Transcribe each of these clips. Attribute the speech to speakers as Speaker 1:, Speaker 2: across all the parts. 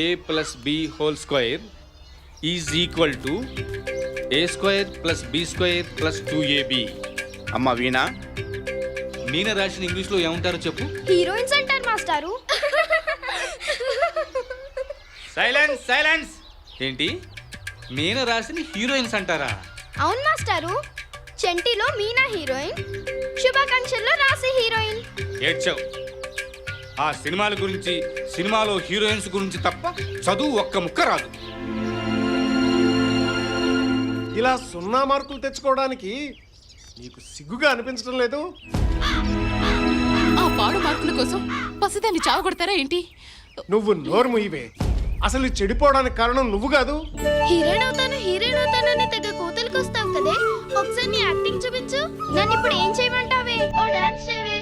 Speaker 1: A plus B whole square is equal to A square plus B square plus two AB
Speaker 2: అమ్మ వీణ.
Speaker 1: మీన రాసిన ఇంగ్లీష్లో ఏమంటారో చెప్పు.
Speaker 3: Heroines అంటారు మాస్టారు.
Speaker 1: సైలెన్స్ సైలెన్స్ ఏంటి? మీన రాసిన హీరోయిన్స్ అంటారా?
Speaker 3: అవును మాస్టారు. చెంటిలో మీనా హీరోయిన్ శుభాకాంక్షల్లో రాసి హీరోయిన్.
Speaker 1: ఏడ్చావు. ఆ సినిమాల గురించి సినిమాలో హీరోయిన్స్ గురించి తప్ప చదువు ఒక్క ముక్క రాదు.
Speaker 4: ఇలా సున్నా మార్కులు తెచ్చుకోవడానికి నీకు సిగ్గుగా అనిపించడం లేదు?
Speaker 5: ఆ పాడు మార్కుల కోసం పసిదాన్ని చావగొడతారా ఏంటి?
Speaker 4: నువ్వు నోరు ముయ్యవే అసలు ఈ చెడిపోవడానికి కారణం నువ్వు కాదు.
Speaker 3: హీరోయిన్ అవుతాను హీరోయిన్ అవుతానని తెగ కూతురికి వస్తావు కదే. ఒకసారి నీ యాక్టింగ్ చూపించు. నన్ను ఇప్పుడు ఏం చేయమంటావే? ఓ డాన్స్ చేయవే.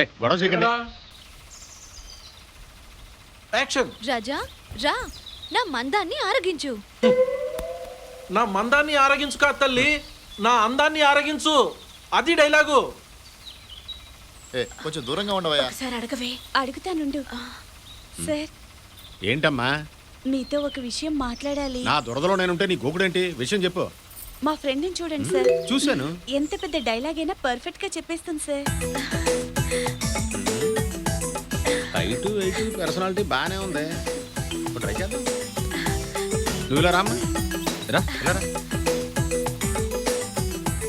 Speaker 2: గొడవ చేయకండి.
Speaker 6: యాక్షన్.
Speaker 5: రాజా రా. నా మందాన్ని ఆరగించు.
Speaker 6: నా మందాన్ని ఆరగించు కా తల్లి. నా అందాన్ని ఆరగించు. అది డైలాగు.
Speaker 2: ఏ, కొంచెం దూరంగా ఉండవయ్యా.
Speaker 5: ఒకసారి అడగవే. అడుగుతానుండు. సార్.
Speaker 7: ఏంటమ్మా?
Speaker 5: మీతో ఒక విషయం మాట్లాడాలి.
Speaker 7: నా దురదలో నేనుంటే నీ గోకుడేంటి? విషయం చెప్పు.
Speaker 5: మా ఫ్రెండ్ని చూడండి సార్.
Speaker 7: చూశాను.
Speaker 5: ఎంత పెద్ద డైలాగ్ అయినా పర్ఫెక్ట్గా చెప్పేస్తుంది సార్.
Speaker 7: హైటు వెయిట్ పర్సనాలిటీ బాగానే ఉంది. ఇప్పుడు ట్రై చేద్దాం. నువ్వు ఇలా రామ్మా. రా ఇలా రా.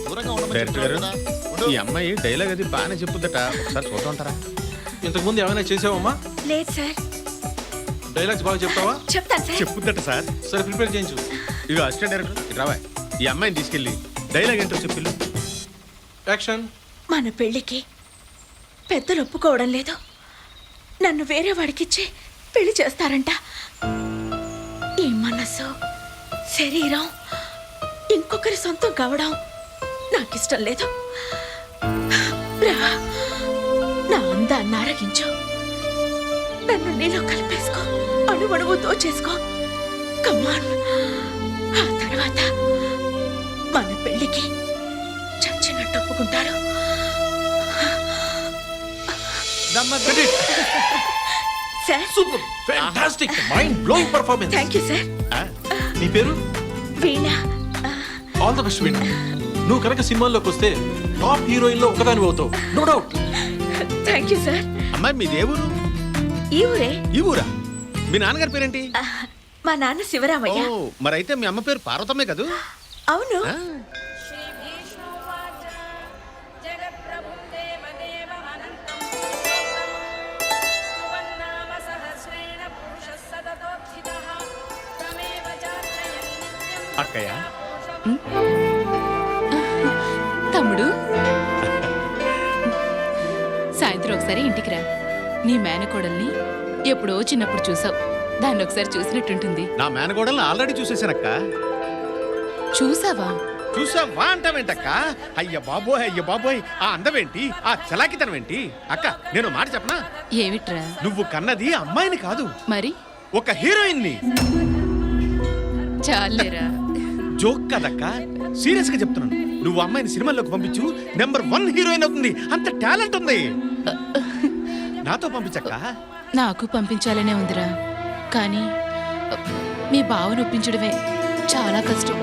Speaker 2: దూరంగా ఉండమని
Speaker 7: డైరెక్టర్
Speaker 2: చెప్తున్నాను
Speaker 7: గారు
Speaker 2: కదా. ఉండు.
Speaker 7: ఈ అమ్మాయి డైలాగ్ అది బాగానే చెప్పుద్దట. ఒకసారి చూద్దామంటారా
Speaker 6: ఇంతకు ముందు ఏమైనా చేసావమ్మా?
Speaker 5: లేదు సార్.
Speaker 6: డైలాగ్స్ బాగా చెప్తావా?
Speaker 5: చెప్తాను సార్.
Speaker 7: చెప్పుద్దట సార్.
Speaker 6: సరే ప్రిపేర్ చేయించు.
Speaker 7: ఇవి అసిస్టెంట్ డైరెక్టర్ ఇటు రావా. ఈ అమ్మాయిని తీసుకెళ్ళి డైలాగ్ ఏంటో చెప్పిల్లు
Speaker 6: యాక్షన్
Speaker 8: మన పెళ్ళికి పెద్దలు ఒప్పుకోవడం లేదు. నన్ను వేరే వాడికిచ్చి పెళ్ళి చేస్తారంట. ఈ మనసు శరీరం ఇంకొకరి సొంతం కావడం నాకిష్టం లేదు. నా అందాన్ని ఆరగించు. నన్ను నీలో కలిపేసుకో అణువణువు దోచేసుకో. కమాన్ ఆ తర్వాత మన పెళ్ళికి చచ్చినట్టు ఒప్పుకుంటారు. Sir
Speaker 6: super fantastic mind blowing performance
Speaker 8: thank you sir
Speaker 6: నీ పేరు?
Speaker 8: వీణ.
Speaker 6: ఆల్ ద బెస్ట్ విన్ నువ్వు కనుక సినిమాల్లోకి వస్తే టాప్ హీరోయిన్లో ఒకదాని అవుతావు. No doubt
Speaker 8: thank you sir
Speaker 7: అమ్మాయి మీది ఏ ఊరు?
Speaker 8: ఈ ఊరే?
Speaker 7: ఈ ఊరా? మీ నాన్నగారి పేరేంటి?
Speaker 8: మా నాన్న శివరామయ్య.
Speaker 7: ఓ మరైతే మీ అమ్మ పేరు పార్వతమ్మే కదూ?
Speaker 8: అవును.
Speaker 7: అక్కయ్య?
Speaker 5: తమ్ముడు? సాయంత్రం ఒకసారి ఇంటికి రా. నీ మేనకోడల్ని ఎప్పుడో చిన్నప్పుడు చూసావు. దాన్ని ఒకసారి చూసినట్టుంటుంది.
Speaker 7: నా మేనగోడల్ని ఆల్రెడీ చూసేసానక్క.
Speaker 5: చూసావా?
Speaker 7: చూసావా అంటావేంటక్క? అయ్య బాబోయ్ అయ్య బాబోయ్ ఆ అందమేంటి? ఆ చలాకితనం ఏంటి అక్క నేను మాట చెప్పనా?
Speaker 5: ఏమిట్రా?
Speaker 7: నువ్వు కన్నది అమ్మాయిని కాదు.
Speaker 5: మరి?
Speaker 7: ఒక హీరోయిన్ని
Speaker 5: చాలేరా?
Speaker 7: జోక్ కదక్క? సీరియస్గా చెప్తున్నాను. నువ్వు అమ్మాయిని సినిమాల్లోకి పంపించు నెంబర్ వన్ హీరోయిన్ అవుతుంది. అంత టాలెంట్ ఉంది. నాతో పంపించక్క?
Speaker 5: నాకు పంపించాలనే ఉందిరా. కానీ మీ బావను ఒప్పించడమే చాలా కష్టం.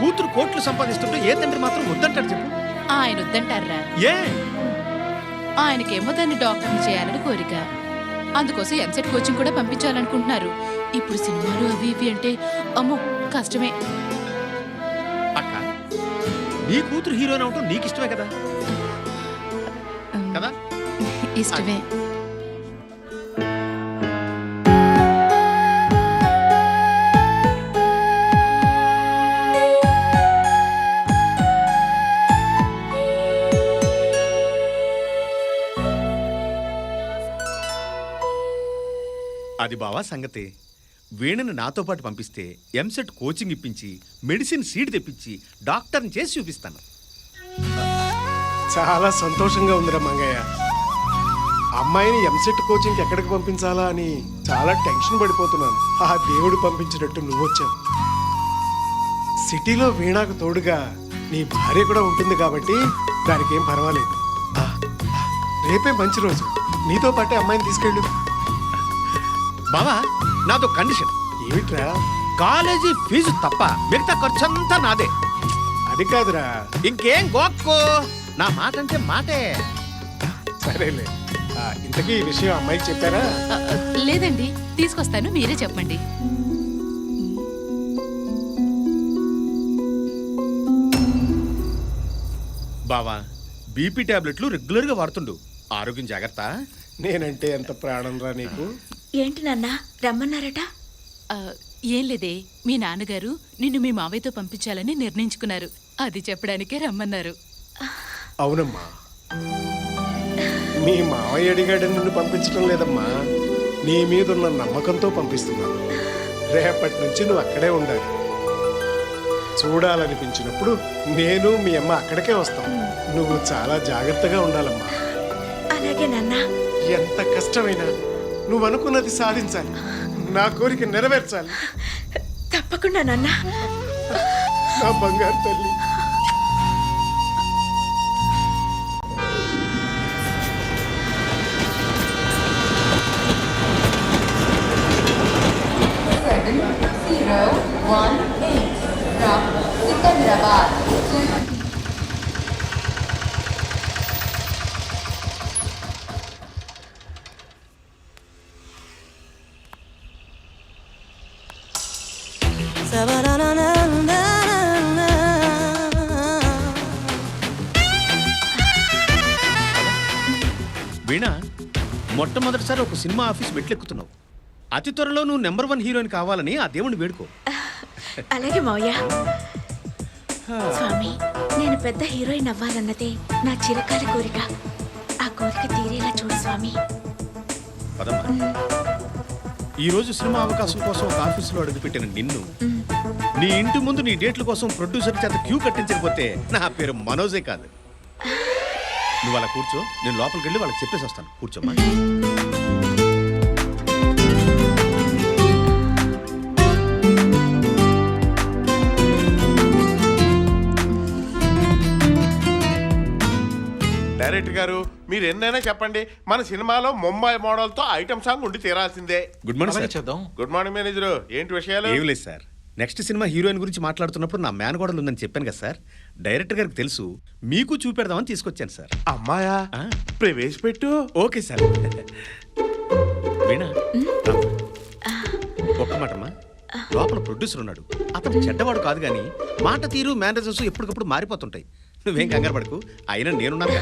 Speaker 7: కూతురు కోట్లు సంపాదిస్తుంటే ఏ తండ్రి మాత్రం వద్దంటాడు చెప్పు.
Speaker 5: ఆయన వద్దంటారా?
Speaker 7: ఏ?
Speaker 5: ఆయనకేమో దాన్ని డాక్టర్ని చేయాలని కోరిక. అందుకోసం ఎంసెట్ కోచింగ్ కూడా పంపించాలనుకుంటున్నారు. ఇప్పుడు సినిమాలు అవి ఇవి అంటే అమ్మో కష్టమే.
Speaker 7: అక్క నీ కూతురు హీరోయిన్ అవటం నీకు ఇష్టమే కదా? కదా?
Speaker 5: ఇష్టమే.
Speaker 7: అది బావా సంగతి. వీణని నాతో పాటు పంపిస్తే ఎంసెట్ కోచింగ్ ఇప్పించి మెడిసిన్ సీట్ తెప్పించి డాక్టర్ని చేసి చూపిస్తాను.
Speaker 4: చాలా సంతోషంగా ఉందిరా మంగయ్య. అమ్మాయిని ఎంసెట్ కోచింగ్కి ఎక్కడికి పంపించాలా అని చాలా టెన్షన్ పడిపోతున్నాను. ఆ దేవుడు పంపించినట్టు నువ్వు వచ్చావు. సిటీలో వీణాకు తోడుగా నీ భార్య కూడా ఉంటుంది కాబట్టి దానికి ఏం పర్వాలేదు రేపే మంచి రోజు. నీతో పాటే అమ్మాయిని తీసుకెళ్ళు.
Speaker 7: బావా నాదో కండిషన్.
Speaker 4: ఏమిట్రా?
Speaker 7: కాలేజీ ఫీజు తప్ప మిగతా ఖర్చంతా నాదే.
Speaker 4: అది కాదురా.
Speaker 7: ఇంకేం గోక్కో? నా మాట అంటే మాటే.
Speaker 4: సరేలే. ఆ, ఇంతకీ ఈ విషయం అమ్మాయికి చెప్పారా?
Speaker 5: ఆ, లేదండి తీసుకొస్తాను మీరే చెప్పండి.
Speaker 7: బావా బీపీ టాబ్లెట్లు రెగ్యులర్గా వాడుతుండు. ఆరోగ్యం జాగ్రత్త.
Speaker 4: నేనంటే ఎంత ప్రాణం రా నీకు?
Speaker 8: ఏంటి నాన్న? రమ్మన్నారట?
Speaker 5: ఏం లేదే. మీ నాన్నగారు నిన్ను మీ మావయ్యతో పంపించాలని నిర్ణయించుకున్నారు. అది చెప్పడానికే రమ్మన్నారు.
Speaker 4: అవునమ్మా. మీ మావయ్య అడిగాడని నిన్ను పంపించడం లేదమ్మా. నీ మీదున్న నమ్మకంతో పంపిస్తున్నాను. రేపటి నుంచి నువ్వు అక్కడే ఉండాలి. చూడాలనిపించినప్పుడు నేను మీ అమ్మ అక్కడికే వస్తాం. నువ్వు చాలా జాగ్రత్తగా ఉండాలమ్మా.
Speaker 8: అలాగే నాన్న.
Speaker 4: ఎంత కష్టమైనా నువ్వు అనుకున్నది సాధించాలి. నా కోరిక నెరవేర్చాలి.
Speaker 8: తప్పకుండా నాన్న.
Speaker 4: నా బంగారు తల్లి.
Speaker 7: వీణ మొట్టమొదటిసారి ఒక సినిమా ఆఫీస్ మెట్లెక్కుతున్నావు అతి త్వరలో నువ్వు నెంబర్ వన్ హీరోయిన్ కావాలని ఆ దేవుణ్ణి వేడుకో.
Speaker 8: అలాగే మావయ్య. స్వామి నేను పెద్ద హీరోయిన్ అవ్వాలన్నదే నా చిరకాల కోరిక. ఆ కోరిక తీరేలా చూడు స్వామి.
Speaker 7: ఈ రోజు సినిమా అవకాశం కోసం ఒక ఆఫీసులో అడుగుపెట్టిన నిన్ను నీ ఇంటి ముందు నీ డేట్ల కోసం ప్రొడ్యూసర్ చేత క్యూ కట్టించకపోతే నా పేరు మనోజే కాదు. నువ్వు అలా కూర్చో నేను లోపలికి వెళ్ళి వాళ్ళకి చెప్పేసి వస్తాను. కూర్చోమ్మా.
Speaker 9: డైరెక్టర్ గారు మీరు ఎన్నైనా చెప్పండి. మన సినిమాలో ముంబై మోడల్తో ఐటమ్ సాంగ్ ఉండి తీరాల్సిందే.
Speaker 7: గుడ్ మార్నింగ్ సార్
Speaker 6: చేద్దాం.
Speaker 9: Good morning manager. ఏంటి విషయాలు?
Speaker 7: ఏం లేదు సార్ నెక్స్ట్ సినిమా హీరోయిన్ గురించి మాట్లాడుతున్నప్పుడు నా మేనగోడలు ఉందని చెప్పాను కదా సార్ డైరెక్టర్ గారికి తెలుసు మీకు చూపెడదామని తీసుకొచ్చాను సార్.
Speaker 9: అమ్మాయా? ప్రవేశపెట్టు.
Speaker 7: Okay sir. వీణా ఒక్క మాటమ్మా. లోపల ప్రొడ్యూసర్ ఉన్నాడు. అతను చెడ్డవాడు కాదు కానీ మాట తీరు మేనేజర్స్ ఎప్పటికప్పుడు మారిపోతుంటాయి. నువ్వేం కంగారు పడకు. అయినా నేనున్నాను.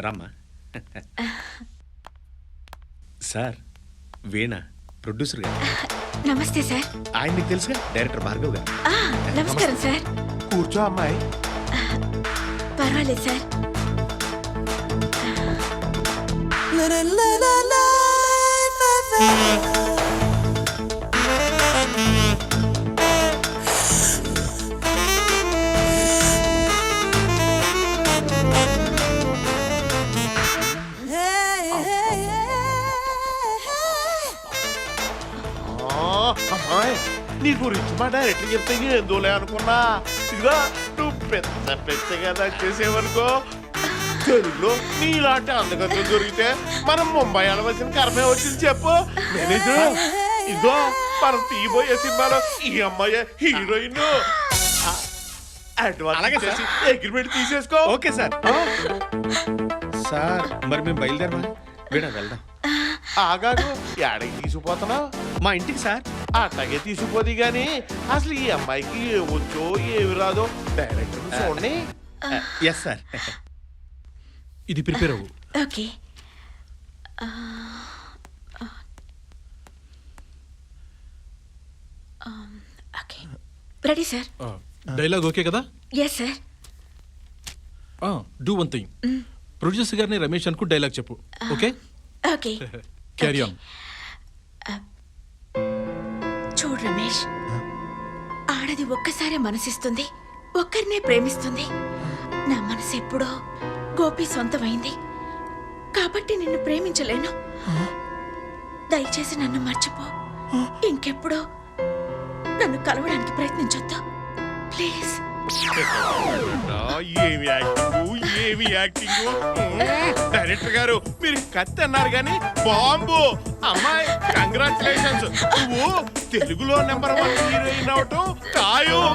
Speaker 7: రామ్మా. సార్ వీణ ప్రొడ్యూసర్ గారు.
Speaker 8: నమస్తే సార్.
Speaker 7: ఆయన మీకు తెలుసుగా? డైరెక్టర్ భార్గవ్ గారు.
Speaker 8: ఆ, నమస్కారం సార్.
Speaker 9: కూర్చో అమ్మాయి.
Speaker 8: పర్వాలేదు సార్.
Speaker 9: ఆ, నీ గురించి మా డైరెక్టర్ చెప్తే ఏందోలే అనుకున్నా. ఇదిగో నువ్వు పెద్ద పెద్ద కదా చేసేవనుకో. తెలుగులో నీలాంటి అందగతులు దొరికితే మనం ముంబై వెళ్ళవలసిన కర్మే వచ్చింది చెప్పు. మేనేజర్ ఇదిగో మనం తీయబోయే సినిమాలో ఈ అమ్మాయి హీరోయిన్. అడ్వాన్స్. చేసి అగ్రిమెంట్ తీసేసుకో.
Speaker 7: Okay sir. సార్ మరి మేము బయలుదేరమా? వీణ వెళ్దాం.
Speaker 9: ఆగాడు ఏడకి తీసుకుపోతున్నావు?
Speaker 7: మా ఇంటికి సార్.
Speaker 9: అట్లాగే తీసుకుపోది గాని అసలు ఈ అమ్మాయికి ఏ వచ్చో ఏమి రాదో డైరెక్టర్ చూడండి
Speaker 7: ఎస్ సార్
Speaker 6: ఇది ప్రిపేర్ అవ్వు
Speaker 8: okay okay ready sir
Speaker 6: dialogue okay కదా?
Speaker 8: Yes sir
Speaker 6: do one thing producer గారిని రమేష్ అనుకు డైలాగ్ చెప్పు. ఓకే
Speaker 8: ఓకే
Speaker 10: క్యారీ ఆన్
Speaker 8: చూడు రమేష్. ఆడది ఒక్కసారే మనసిస్తుంది ఒక్కరినే ప్రేమిస్తుంది. నా మనసు ఎప్పుడో గోపి సొంతమైంది. కాబట్టి నిన్ను ప్రేమించలేను. దయచేసి నన్ను మర్చిపో. ఇంకెప్పుడో నన్ను కలవడానికి ప్రయత్నించొద్దు. ప్లీజ్.
Speaker 9: ఏమి యాక్టింగ్ ఏమి యాక్టింగ్? డైరెక్టర్ గారు మీరు కత్తి అన్నారు కానీ బాంబు. అమ్మాయి కంగ్రాచులేషన్స్ నువ్వు తెలుగులో నెంబర్ వన్ హీరోయిన్ అవటం ఖాయం.